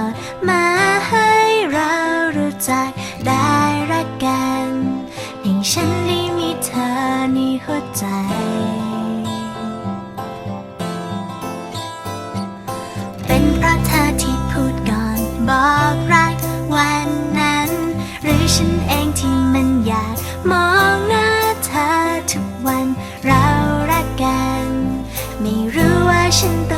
อน มาให้เรารู้จักได้รักกันให้ฉันได้มีเธอในหัวใจ เป็นเพราะเธอที่พูดก่อนบอกรักวันนั้น หรือฉันเองที่มันอยากมองหน้าเธอทุกวันเรารักกัน ไม่รู้ว่าฉันต